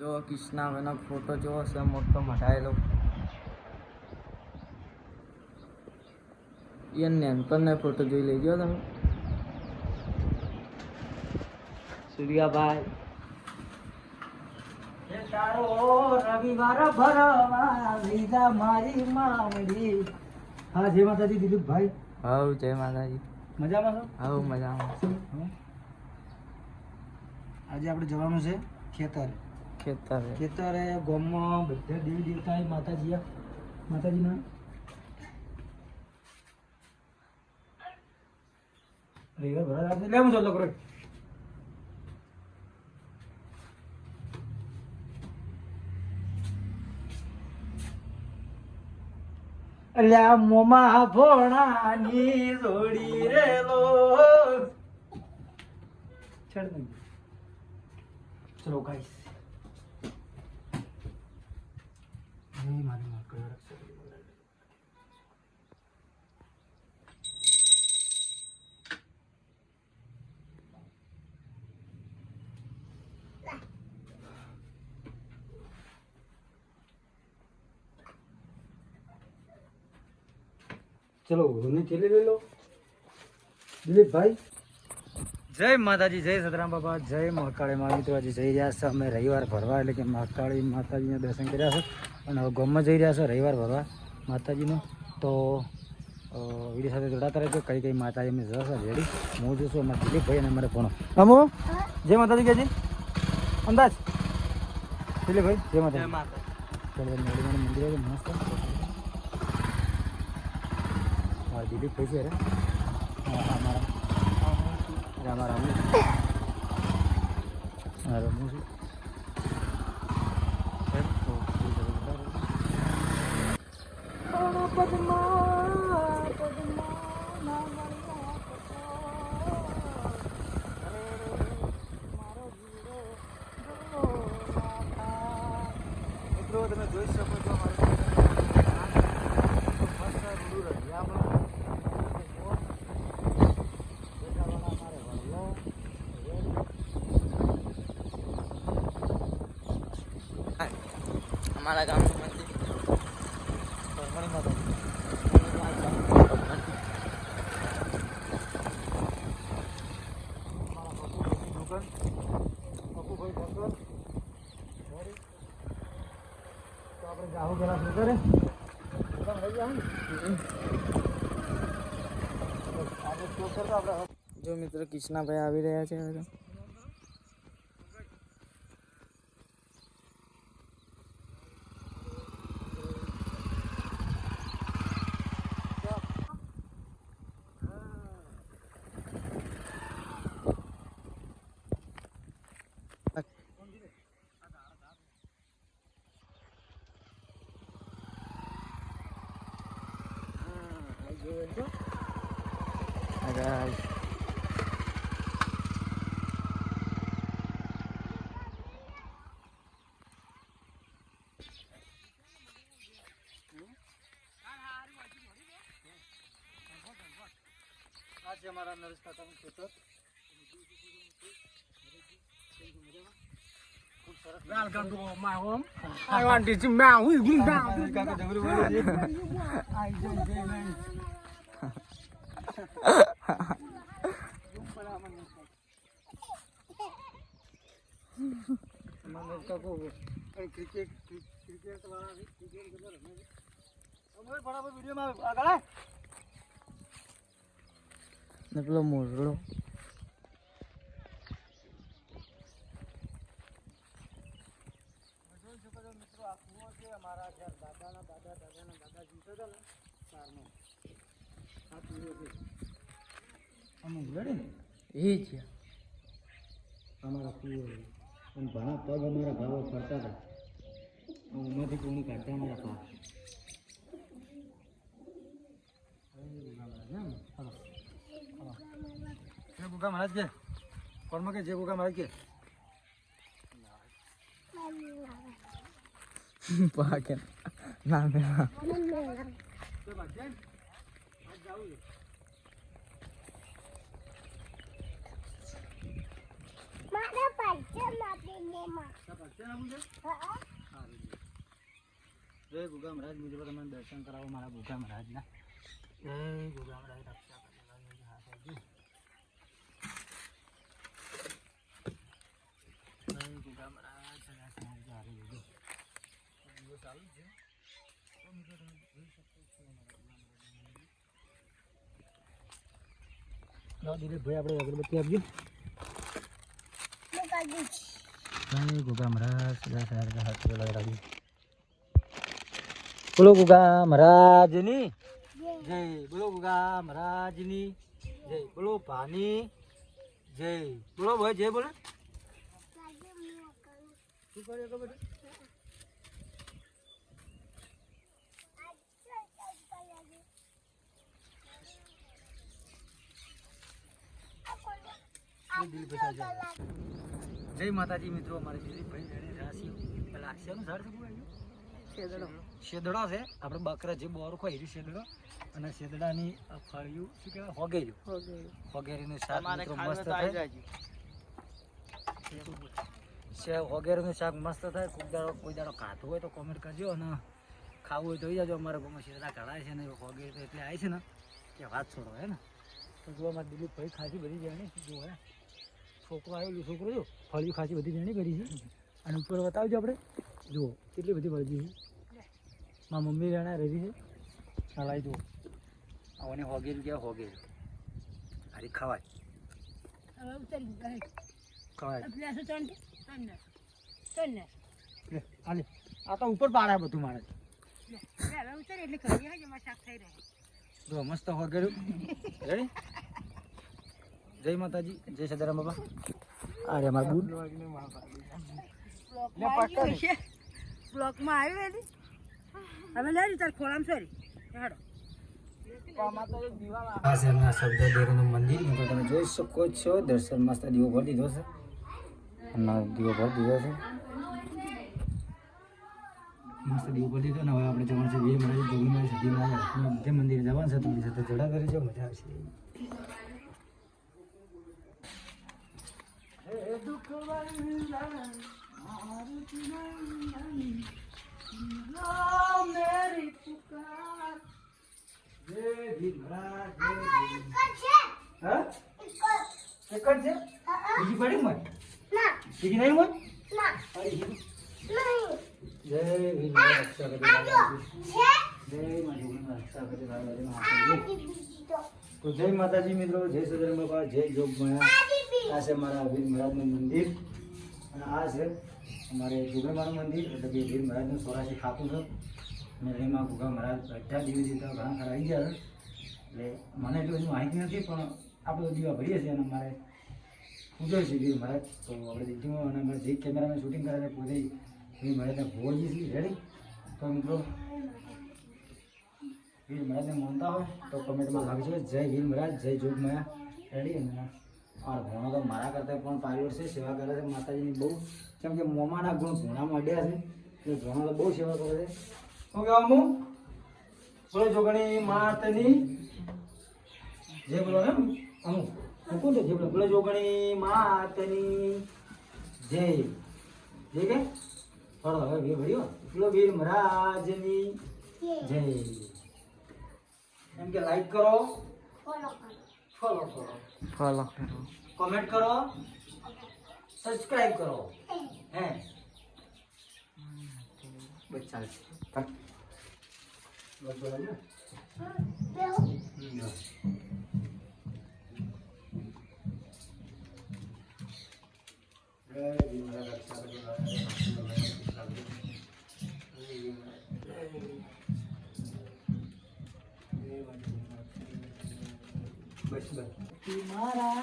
જો કૃષ્ણાભાઈનો ફોટો જોવો છે મોટો મઢાયેલો. એ નેનપણનો ફોટો જોઈ લેજો તમે. સૂર્યાભાઈ. રવિવાર ભરવા લીધા મારી મામડી હા જય માતાજી દિલીપભાઈ. હવ જય માતાજી. મજામાં છો? હવ મજામાં. આજે આપણે જવાનું છે ખેતર. ખેતર. ખેતરે, ગામમાં બધા દેવી દેવતા માતાજી માતાજીના જવાનું છે. લે હું ચાલો કરો. અલ્યા, મોમા ભોણાની જોડી રે લો. દઉં ચલો ગાઈસ ચલો મને થેલી લઈ લો દિલીપભાઈ જય માતાજી જય સતરામ બાબા જય મહાકાળી મા આજે જઈ રહ્યા છે અમે રવિવાર ભરવા એટલે કે મહાકાળી માતાજીના દર્શન કર્યા છે. અને હવે ગામમાં જઈ રહ્યા છે રવિવાર ભરવા માતાજીનું. તો વીડિયો સાથે જોડાતા રહેજો. કઈ કઈ માતાજી અમે જશે રેડી હું જોશું અમારા દિલીપભાઈ અને અમારે ભણો. અમો જય માતાજી કહેજી અંદાજ? દિલીપભાઈ જય માતાજી. મંદિર છે મસ્ત. દિલીપભાઈ છે અરે. હા હા મારા રામા રામ રમું છું એમ તો શું કરું બતાવો. મિત્રો તમે જોઈ શકો છો અમારું મસ્ત રૂડું રળિયામણું. બેટાવાળા અમારે વડલો. અમારા ગામનું મંદિર પરમણી માતાજી. અમારા પપ્પુભાઈની દુકાન. પપ્પુભાઈ ઠક્કર. Ready? તો આપણે જાહુ પેલા શું જો મિત્રો કૃષ્ણાભાઈ આવી રહ્યા છે હવે તો. Hi guys. આ છે અમારા નરેશ કાકાનું ખેતર. ક્રિકેટ ક્રિકેટ વાળા બરાબર વિડીયોમાં આગળ. ને પેલો મોરડો મિત્રો આ કૂવો છે અમારા દાદાના દાદા દાદાના દાદા હતા ને ત્યારનો આ કૂવો છે ને એ છે અમારા કૂવો છે ઘણા પગ અમારા ભાવો ફરતા હતા ઉમાંથી કોણી કાઢતા અમારા પા જે ગુગા મહારાજ કે કોણમાં કે જે ગુગા મહારાજ કે પાકે ના ના તો ભાગ્યા આજ જાવું છે મારા પાછળ માપી મોમાં તો ભાગ્યા જય ગુગા મહારાજ મુજબ તમને દર્શન કરાવો મારા ગુગા મહારાજના જય ગુગા મહારાજ રક્ષા કરે હા સાહેબ જય ગુગા મહારાજ સદા સમાજ હારે જોજો દિવસ ચાલુ જ છે તો મિત્રો તમે જોઈ શકો છો અમારા ગુગા મહારાજનું મંદિર. લાવો દિલીપભાઈ આપણે અગરબત્તી આપજો જય ગુગા મહારાજ સદા સહાય હાથ લગાવી રાખજો બોલો ગુગા મહારાજની જય બોલો ગુગા મહારાજની જય બોલો ભાની જય બોલો ભાઈ જય બોલે શું કર્યો ખબર જય માતાજી મિત્રો અમારે દિલીપભાઈ રાશિ પેલા શેનું ઝાડ છે શેદડો. શેદડો છે. આપણે બકરા જે બોર ખોઈ રહ્યું શેદડો. અને શેદડાની ફળિયું શું કહેવાય? હોગેર્યું હોગેરીનું શાક મિત્રો મસ્ત થાય. જાજો. શાક મસ્ત થાય. કોઈ દાડો કોઈ દાડો ખાતું હોય તો કોમેન્ટ કરજો અને ખાવું હોય તો આવી જાજો. અમારા ગામમાં શેદડા કઢાય છે ને હોગેરી તો એટલે આવી છે ને. કે વાત છોડો હે ને? તો જોવા મારા દિલીપભાઈ ખાસી બધી જાણી. જો હે. છોકરો આવ્યો છોકરો જો ફળિયું ખાસી બધી જાણી કરી છે. અને ઉપર બતાવજો આપણે. જુઓ કેટલી બધી વળગી છે. મારા મમ્મી જાણે રહી છે. હલાવી જુઓ. આવને હોગેરી ગયા હોગેર હારી ખવાય. ખવાય. લે, આ તો ઉપર પાડે બધું મારે જો મસ્ત હોગેર રેડી જય માતાજી જય સદારામ બાબા. આ લે મારા બ્લોક બ્લોકમાં આવી એની? હવે લે તાર ખોળામ સોરી. હેડો. મંદિર. તમે જોઈ શકો છો દર્શન મસ્ત દીવો ભરી દીધો છે. એમના દીવો ભરી દીધો છે. મસ્ત દીવો ભરી દીધો ને હવે આપણે જવાનું છે વીર મહારાજ જોગી મહારાજ સતી મહારાજ જે મંદિર જવાનું છે તમારી સાથે જોડા કરી જો મજા આવશે. જય વીર મહારાજ જય વીર હા એક જ છે બીજી પડી મત બીજી નહીં મત અરે બીજી. જય વીર મહારાજ રક્ષા કરી માતાજી. જય આ છે મારા વીર મહારાજનું મંદિર. અને આ છે અમારે જોગેમાનું મંદિર, એટલે કે વીર મહારાજનું સોરાશી ખાતું છે. અને એમાં ગુગા મહારાજ અઢાર દિવસ જીતા ઘણા ખરા આવી ગયા એટલે મને એટલી બધી માહિતી નથી, પણ આપણે દીવા ભરીએ છીએ અને મારે પૂજો છે વીર મહારાજ. તો આપણે દીધું અને અમારે જે કેમેરામાં શૂટિંગ કરે છે પોતે વીર મહારાજને ભોજી છીએ. રેડી તો મિત્રો, વીર મહારાજને માનતા હોય તો કમેન્ટમાં લાગજો જય વીર મહારાજ, જય જોગમાયા. રેડી અને આ ઘણો તો મારા કરતાં પણ પારિવાર છે સેવા કરે છે માતાજીની બહુ. કેમ કે મોમાના ગુણ ઘણામાં અડ્યા છે એટલે ઘણો તો બહુ સેવા કરે છે. શું કહેવા હું બોલો જોગણી માતની જય બોલો એમ? હું મૂકું તો જે બોલો બોલો જોગણી માતની જય. જય કે? થોડો હવે વીર ભર્યો બોલો વીર મહારાજની. જય. એમ કે લાઈક કરો. ફોલો કરો. ફોલો કરો કમેન્ટ કરો સબસ્ક્રાઇબ કરો હે બસ ચાલશે હા. બસ બરાબર ને? હમ, બસ. જય જય ભીમ. બસ બસ મારા